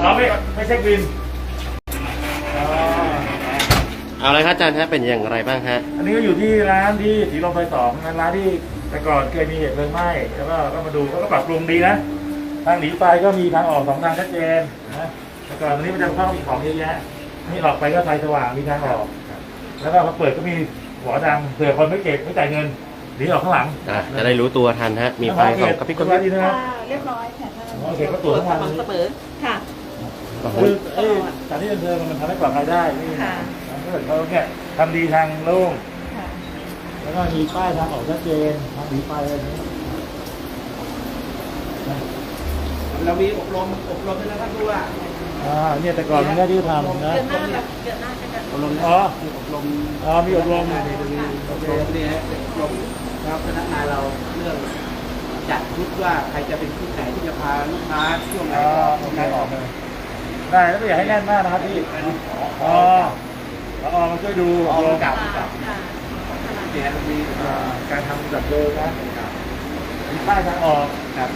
อ๋อไม่ไม่ใช่กรีนอ๋อเอาเลยครับอาจารย์ฮะเป็นอย่างไรบ้างฮะ อันนี้ก็อยู่ที่ร้านที่สีลมไฟสองร้านที่แต่ก่อนเคยมีเหตุเพลิงไหม้แล้วก็ก็มาดูเขาก็ปรับปรุงดีนะ ทางหนีไฟก็มีทางออกสองทางชัดเจนนะแต่ก่อนตอนนี้มันจะเข้าอีกของเยอะแยะนี่ออกไปก็ไฟสว่างมีทางออก แล้วก็พอเปิดก็มีหัวดังเผื่อคนไม่เก็บไม่จ่ายเงินหนีออกข้างหลังอะจะได้รู้ตัวทันฮะมีไฟสองกระพริบกระพริบดีนะค่ะเรียบร้อยค่ะท่านโอเคก็ตรวจทั้งวันสม่ำเสมอค่ะคือเอ้ยการที่เดินมันทำให้ปลอดภัยได้นี่ค่ะ ถ้าเกิดเขาเนี่ยทำดีทางโล่งค่ะ แล้วก็มีป้ายทางออกชัดเจนทางหนีไฟอะไรนี้เรามีอบรมอบรมด้วยนะท่านผู้ว่าอ่าเนี่ยแต่ก่อนมันก็ที่ทำนะ เดือนหน้าแบบเดือนหน้าจะกันอบรมอ๋อมีอบรมอ๋อมีอบรมเนี่ยจะมีอบรมเนี่ยอบรมนะครับพนักงานเราเรื่องจัดชุดว่าใครจะเป็นชุดไหนที่จะพาลูกค้าช่วงไหนอ๋อออกโอช่วงเคไหนออออกกเลย ได้แล้วไม่อยากให้แน่นมากนะครับพี่อ๋อแล้วออมาช่วยดูอออกบรมกลับกลับเนี่ยมีการทำแบบเดิมนะมีป้ายทางออกครับ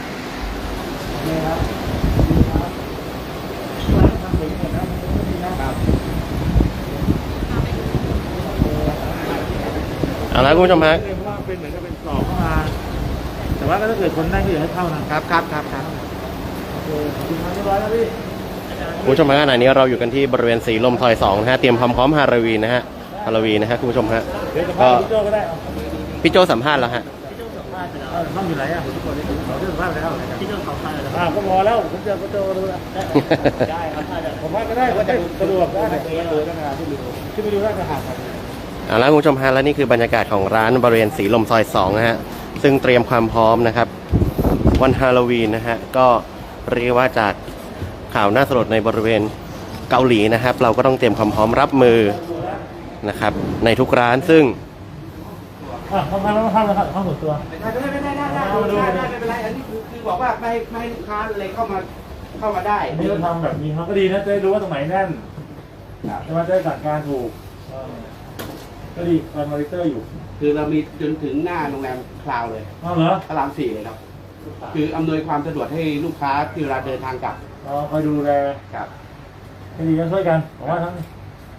นี่ครับดีครับทำถึงหมดนะครับเอาละคุณผู้ชมฮะเพราะว่าเป็นเหมือนกับเป็นกรอบเข้ามาแต่ว่าถ้าเกิดคนได้ก็อย่าให้เข้านะครับครับครับครับโอเคขอบคุณมากเรียบร้อยแล้วพี่ คุณผู้ชมฮะขณะนี้เราอยู่กันที่บริเวณสีลมซอยสองนะฮะเตรียมความพร้อมฮาโลวีนนะฮะฮาโลวีนนะฮะคุณผู้ชมฮะเดี๋ยวจะพาพี่โจก็ได้เอาพี่โจสัมภาษณ์แล้วฮะเอาห้องอยู่ไหนอะผมทุกคนได้ดูขอเรื่องภาพแล้วพี่โจเขาพาเลยอ่าก็พอแล้วผมเจอพี่โจก็รู้แล้วได้ครับผมว่าก็ได้ก็จะสะดวกได้ในตัวเลยก็มาที่ดูที่ไปดูราชหาดครับเอาละคุณผู้ชมฮะและนี่คือบรรยากาศของร้านบริเวณสีลมซอยสองนะฮะซึ่งเตรียมความพร้อมนะครับ วันฮาโลวีนนะฮะก็เรียกว่าจาก ข่าวน่าสลดในบริเวณเกาหลีนะครับ เราก็ต้องเตรียมความพร้อมรับมือนะครับ ในทุกร้านซึ่งอะห้องพักแล้วห้องพักแล้วครับห้องส่วนตัวได้ได้ได้ได้ได้ได้ได้ไม่เป็นไรอันนี้คือคือบอกว่าไม่ไม่ให้ลูกค้าเลยเข้ามาเข้ามาได้อันนี้เราทำแบบนี้เขาก็ดีนะจะได้รู้ว่าตรงไหนแน่นจะมาจะได้จัดการถูกก็ดีคอยมอนิเตอร์อยู่ คือเรามีจนถึงหน้าโรงแรมคลาวเลยเอาเหรอพระรามสี่เลยครับ คืออำนวยความสะดวกให้ลูกค้าที่เวลาเดินทางกลับเราคอยดูแลครับให้ดีกันช่วยกันผมว่าทั้ง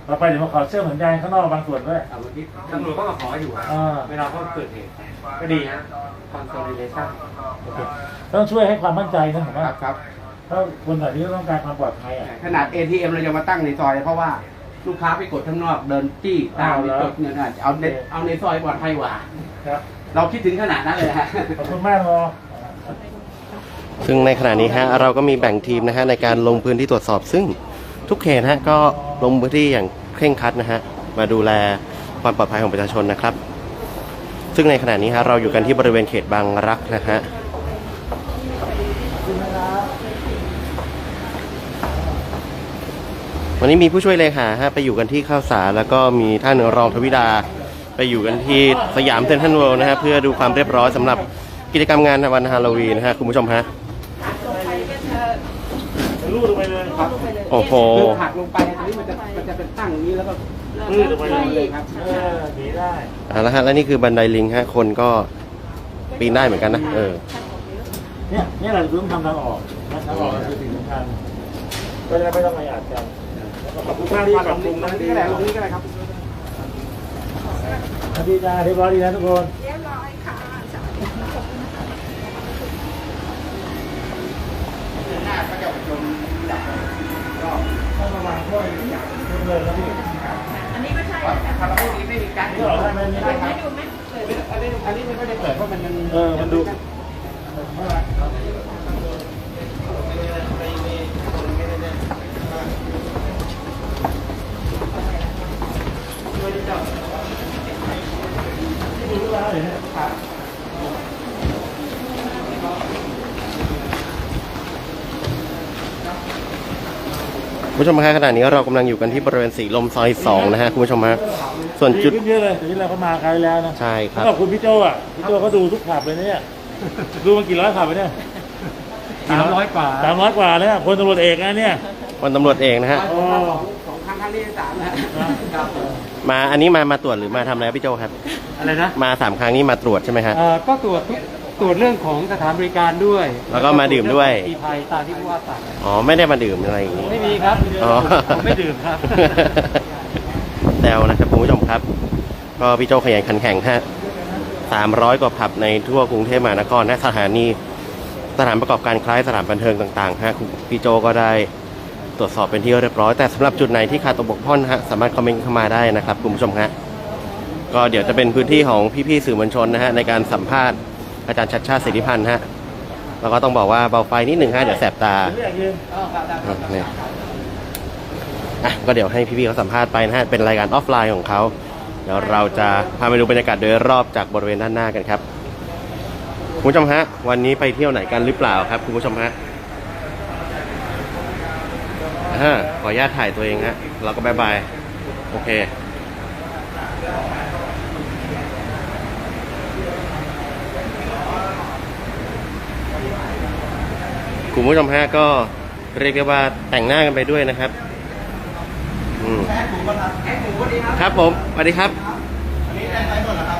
ต่อไปเดี๋ยวมาขอเชื่อมสัญญาณข้างนอกบางส่วนด้วยเอาเมื่อกี้ตำรวจก็มาขออยู่ครับอ่าเวลาเขาเกิดเหตุก็ดีฮะคอนโซลิเดชั่นโอเคต้องช่วยให้ความมั่นใจนะผมคว่ารับครับถ้าคนแบบนี้ต้องการความปลอดภัยอะขนาด ATM เราจะมาตั้งในซอยเพราะว่าลูกค้าไปกดข้างนอกเดินจี้ตามเอาเหรอกดเงินอะเอาในเอาในซอยปลอดภัยกว่า ครับ เราคิดถึงขนาดนั้นเลยฮะขอบคุณมากรอ ซึ่งในขณะนี้ฮะเราก็มีแบ่งทีมนะฮะในการลงพื้นที่ตรวจสอบ ซึ่งทุกเขตฮะก็ลงพื้นที่อย่างเคร่งครัดนะฮะมาดูแลความปลอดภัยของประชาชนนะครับ ซึ่งในขณะนี้ฮะเราอยู่กันที่บริเวณเขตบางรักนะฮะวันนี้มีผู้ช่วยเลขาฮะไปอยู่กันที่ข้าวสารแล้วก็มีท่านรองทวิดา ไปอยู่กันที่สยามเซ็นทรัลเวิลด์นะฮะเพื่อดูความเรียบร้อยสำหรับกิจกรรมงานวันฮาโลวีนนะฮะคุณผู้ชมฮะ รูดลงไปเลย ครับ โอ้โหคือหักลงไปตรงนี้มันจะมันจะเป็นตั้งอย่างนี้แล้วก็ปื้ดลงไปเลยครับเออหนีได้เอาละฮะแล้วนี่คือบันไดลิงฮะคนก็ปีนได้เหมือนกันนะเออเนี่ยเนี่ยเราต้องทำทางออกนะทางออกคือสิ่งสำคัญก็จะไม่ต้องมาหยาดกันแล้วก็ขอบคุณมากที่ปรับปรุงนะตรงดีนี้ก็แหได้ละตรงนี้ก็ได้ครับดีจ้าเรียบร้อยดีนะทุกคนเรียบร้อยค่ะ ด้วยอย่างเดินแล้วพี่อันนี้ไม่ใช่ว่าถ้าเราไม่มีไม่มีการนี่หรอได้ไหมนี่เปิได้ดครัให้บดูไหมเปิดอันนี้อันนี้ไม่ค่อยได้เปิดเพราะมันยังเออมันดู ผู้ชมฮะขณะนี้เรากำลังอยู่กันที่บริเวณสีลมซอยสองนะฮะคุณผู้ชมฮะส่วนจุดขึ้นเยอะเลยทีนี้เราก็มาคราวที่แล้วนะใช่ครับ ขอบคุณพี่โจอะพี่โจเขาดูทุกขับเลยเนี่ยดูมากี่ร้อยขับไปเนี่ยสามร้อยกว่าสามร้อยกว่าเลยพลตำรวจเอกนะเนี่ย วันตำรวจเองนะฮะสองครั้งครั้งนี้สามนะครับมาอันนี้มามาตรวจหรือมาทำอะไรครับพี่โจครับ อะไรนะมาสามครั้งนี้มาตรวจใช่ไหมฮะ เอ่อก็ตรวจทุก ตรวจเรื่องของสถานบริการด้วยแล้วก็มาดื่มด้วยตีภัยตามที่ผู้ว่าสั่งอ๋อไม่ได้มาดื่มอะไรอย่างนี้ ไม่มีครับอ๋อ ผมไม่ดื่มครับ แซวนะครับคุณผู้ชมครับ ก็พี่โจขยันขันแข่งฮะสามร้อยกว่าผับในทั่วกรุงเทพมหานครและสถานีสถานประกอบการคล้ายสถานบันเทิงต่างๆฮะคุณพี่โจก็ได้ตรวจสอบเป็นที่เรียบร้อย แต่สำหรับจุดไหนที่ขาดตกบกพร่องฮะสามารถคอมเมนต์เข้ามาได้นะครับคุณผู้ชมฮะก็เดี๋ยวจะเป็นพื้นที่ของพี่ๆสื่อมวลชนนะฮะในการสัมภาษณ์ อาจารย์ชัดชาติสิทธิพันธ์ฮะแล้วก็ต้องบอกว่าเบาไฟนิดหนึ่งฮะเดี๋ยวแสบตาไม่อยากยืนอ๋อครับได้ครับอะเนี่ยอะก็เดี๋ยวให้พี่ๆเขาสัมภาษณ์ไปนะฮะเป็นรายการออฟไลน์ของเขาเดี๋ยวเราจะพาไปดูบรรยากาศโดยรอบจากบริเวณด้านหน้ากันครับคุณผู้ชมฮะวันนี้ไปเที่ยวไหนกันหรือเปล่าครับคุณผู้ชมฮะอ่าขออนุญาตถ่ายตัวเองฮะเราก็บายบายโอเค คุณผู้ชมฮะก็เรียกได้ว่าแต่งหน้ากันไปด้วยนะครับอืมครับผมสวัสดีครับ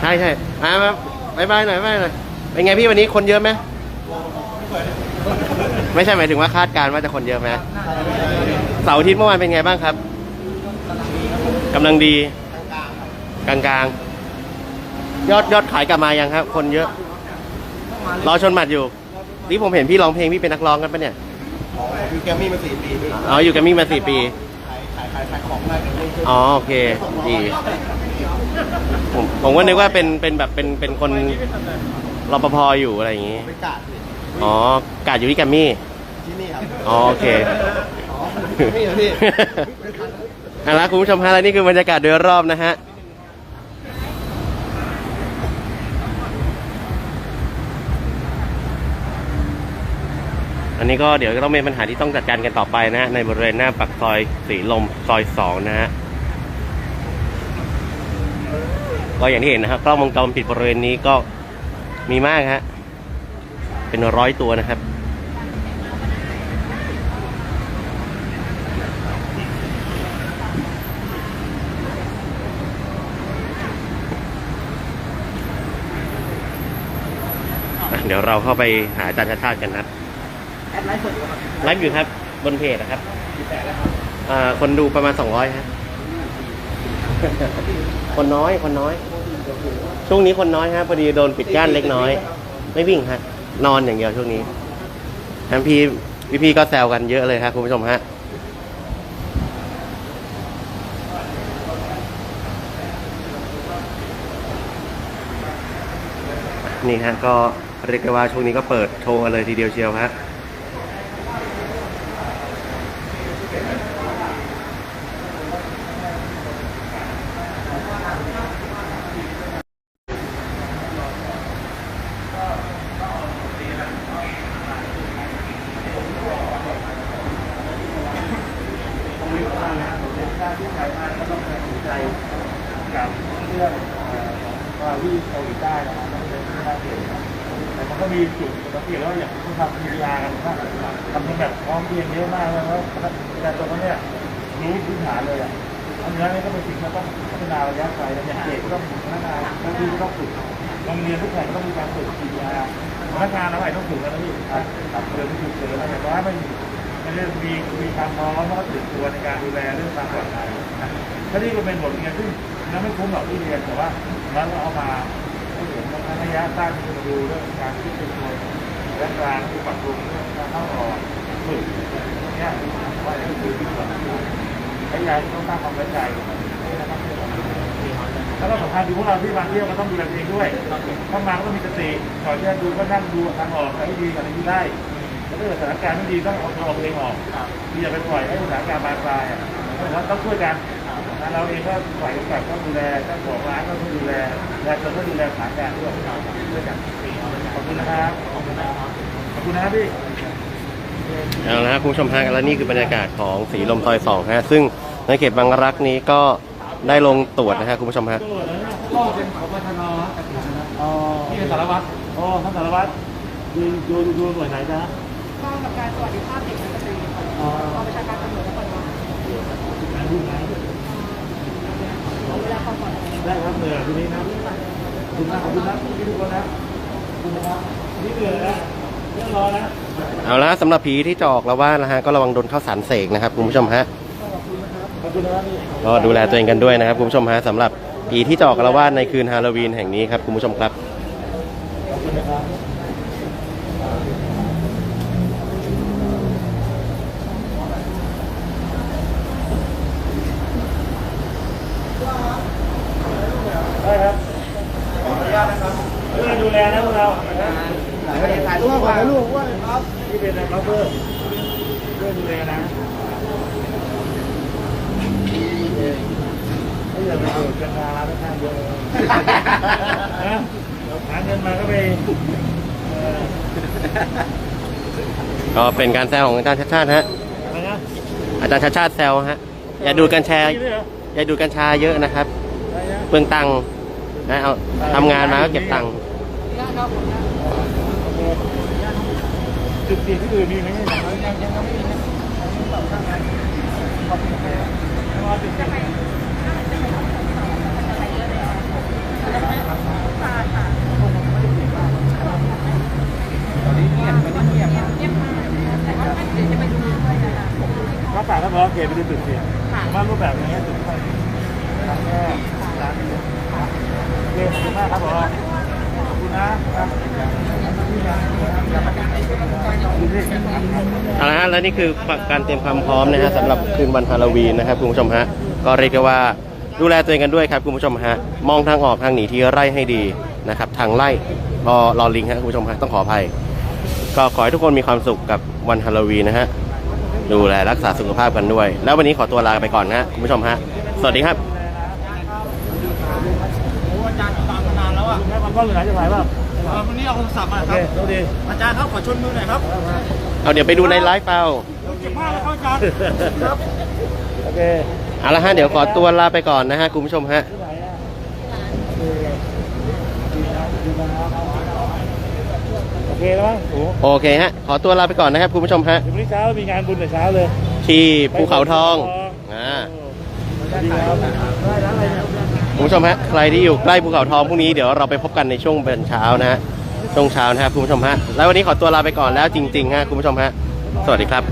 ใช่ใช่มามาบายบายหน่อยบายบายหน่อยเป็นไงพี่วันนี้คนเยอะไหมไม่ใช่หมายถึงว่าคาดการณ์ว่าจะคนเยอะไหมเสาร์อาทิตย์เมื่อวานเป็นไงบ้างครับกำลังดีกลางกลางๆยอดยอดขายกลับมายังครับ คนเยอะ รอชนหมัดอยู่ นี่ผมเห็นพี่ร้องเพลงพี่เป็นนักร้องกันปะเนี่ยอยู่แกรมมี่มาสี่ปีพี่อ๋ออยู่แกับมี่มาสี่ปี ขายขายขายขายของได้กันเลยอ๋อโอเค ดี ผมผมก็นึกว่าเป็นเป็นแบบเป็นเป็นคนรปภอยู่อะไรอย่างงี้ ไปกาดพี่อ๋อกาดอยู่ที่แกรมมี่ ที่นี่ครับอ๋อโอเค อ๋อนี่เหรอพี่เอาละคุณผู้ชมฮะและนี่คือบรรยากาศโดยรอบนะฮะ อันนี้ก็เดี๋ยวก็ต้องเป็นปัญหาที่ต้องจัดการกันต่อไปนะ ในบริเวณหน้าปากซอยสีลมซอยสองนะฮะก็อย่างที่เห็นนะครับกล้องวงจรปิดบริเวณนี้ก็มีมากฮะเป็นร้อยตัวนะครับเดี๋ยวเราเข้าไปหาอาจารย์ชาติกันครับ แอดไลฟ์สดอยู่ครับไลฟ์อยู่ครับบนเพจนะครับอ่าคนดูประมาณสองร้อยฮะคนน้อยคนน้อย ช่วงนี้คนน้อยฮะพอดีโดนปิดกั้นเล็กน้อย ไม่วิ่งฮะนอนอย่างเดียวช่วงนี้ทั้งพี่พี่พี่ๆก็แซวกันเยอะเลยครับคุณผู้ชมฮะนี่ฮะก็เรียกได้ว่าช่วงนี้ก็เปิดโชว์กันเลยทีเดียวเชียวฮะ กับเรื่องเอ่อของว่าที่เกาหลีใต้นะครับต้องเป็นที่น่าเกลียดนะแต่มันก็มีจุดสังเกตว่าอย่างที่ทำพีอาร์กันว่าทำเป็นแบบพร้อมเพรียงเยอะมากแล้วประชาชนเขาเนี่ยรู้พื้นฐานเลยอะอันนี้นี่ก็เป็นสิ่งที่ต้องพัฒนาระยะไกลแล้วอย่างเด็กก็ต้องพัฒนาหน้าที่ก็ต้องฝึกโรงเรียนทุกแห่งก็ต้องมีการฝึกพีอาร์พนักงานอะไรต้องฝึกแล้วนี่ครับเดินที่ฝึกเลยนะแต่ว่าไม่ มีไม่ได้มีมีความพร้อมแล้วก็ตื่นตัวในการดูแลเรื่องความปลอดภัยนะถ้านี่ก็เป็นบทเรียนซึ่งนั้นไม่คุ้มหรอกที่เรียนแต่ว่านั้นเราเอามาให้เห็นว่าระยะสั้นที่จะดูเรื่องการที่เป็นตัวและกลางที่ปรับปรุงเรื่องการเข้าออกฝึกเนี่ยว่าจะคือที่ควรใช้ยาต้องสร้างความไว้ใจแล้วก็สำคัญคือพวกเราที่มาเที่ยวก็ต้องดูแลตัวเองด้วยเข้ามาก็ต้องมีสติก่อนที่จะดูก็นั่งดูทางออกอะไรที่ดีอะไรที่ได้ ถ้าเกิดสถานการณ์ไม่ดีต้องเอาตัวเองออกอย่าไปปล่อยให้สถานการณ์บานปลายอะต้องต้องช่วยกันเราเองก็ฝ่ายกำกับก็ดูแลเจ้าของร้านก็ต้องดูแลประชาชนก็ดูแลสถานการณ์ด้วยด้วยกันขอบคุณนะครับขอบคุณนะครับขอบคุณนะครับพี่เอาละครับคุณผู้ชมฮะและนี่คือบรรยากาศของสีลมซอยสองฮะซึ่งในเขตบางรักนี้ก็ได้ลงตรวจนะฮะคุณผู้ชมฮะก็เป็นของวัฒนออ๋อที่เป็นสารวัตรอ๋อท่านสารวัตรดูดูดูหน่วยไหนจ๊ะ กองกับการสวัสดิภาพเด็กและสตรีค่ะกองประชาการตำรวจนครบาลงานดูไหนเวลาความปลอดภัยได้ครับเหนื่อยทีนี้นะขอบคุณนะขอบคุณนะพี่ทุกคนนะขอบคุณนะครับนี่เหนื่อยนะเรื่องรอนะเอาละสำหรับผีที่จะออกแล้วว่านะฮะก็ระวังโดนเข้าสารเสกนะครับคุณผู้ชมฮะขอบคุณนะครับก็ดูแลตัวเองกันด้วยนะครับคุณผู้ชมฮะสำหรับผีที่จะออกอาละว่าดในคืนฮาโลวีนแห่งนี้ครับคุณผู้ชมครับขอบคุณนะครับได้ครับขออนุญาตนะครับช่วยดูแลนะพวกเรานะ ถ่ายรูปถ่ายรูปว่า ที่เป็นนักเบอร์ช่วยดูแลนะ ไม่อยากไปโดดกันมาแล้วข้างเยอะเลยนะเราหาเงินมาก็ไปเออก็เป็นการแซวของอาจารย์ชาติชาติฮะ อะไรนะอาจารย์ชาติชาติแซวฮะ อย่าดูดกัญชานี่ด้วยเหรออย่าดูดกัญชาเยอะนะครับ อะไรนะเปลืองตังค์นะเอาทำงานมาก็เก็บตังค์ จุดเปลี่ยนที่อื่นมีไหมยังยังยังไม่มีนะถ้าฝากก็บอกเกตไปดูจุดเสี่ยงผมว่ารูปแบบอย่างเงี้ยจุดไฟทางแค่ร้านเดียวโอเคขอบคุณมากครับผมขอบคุณนะครับเอาละฮะและนี่คือการเตรียมความพร้อมนะฮะสำหรับคืนวันฮาโลวีนนะครับคุณผู้ชมฮะก็เรียกได้ว่า ดูแลตัวเองกันด้วยครับคุณผู้ชมฮะมองทางออกทางหนีที่ไร่ให้ดีนะครับทางไล่รอรอลิงฮะคุณผู้ชมฮะต้องขออภัย ก็ขอให้ทุกคนมีความสุขกับวันฮาโลวีนนะฮะดูแลรักษาสุขภาพกันด้วย แล้ววันนี้ขอตัวลาไปก่อนนะฮะคุณผู้ชมฮะสวัสดีครับโอ้อาจารย์ตามมานานแล้วอะแม่มันก็เหลือจะไหวป่ะเออวันนี้เอาโทรศัพท์มาโอคเครับโชคดีอาจารย์ครับขอชนมือหน่อยครับเอาเดี๋ยวไปดูในไลฟ์เปล่าเก็บผ้าแล้วครับอาจารย์ครับโอเค เอาละฮะเดี๋ยวขอตัวลาไปก่อนนะฮะคุณผู้ชมฮะที่ไหนอะโอเคแล้วมั้งโอ้โอเคฮะขอตัวลาไปก่อนนะครับคุณผู้ชมฮะถึงนี้เช้ามีงานบุญแต่เช้าเลยที่ภูเขาทองอ่า สวัสดีครับได้แล้วอะไรเนี่ยคุณผู้ชมฮะใครที่อยู่ใกล้ภูเขาทองพรุ่งนี้เดี๋ยวเราไปพบกันในช่วงเป็นเช้านะฮะช่วงเช้านะครับคุณผู้ชมฮะแล้ววันนี้ขอตัวลาไปก่อนแล้วจริงๆฮะคุณผู้ชมฮะสวัสดีครับ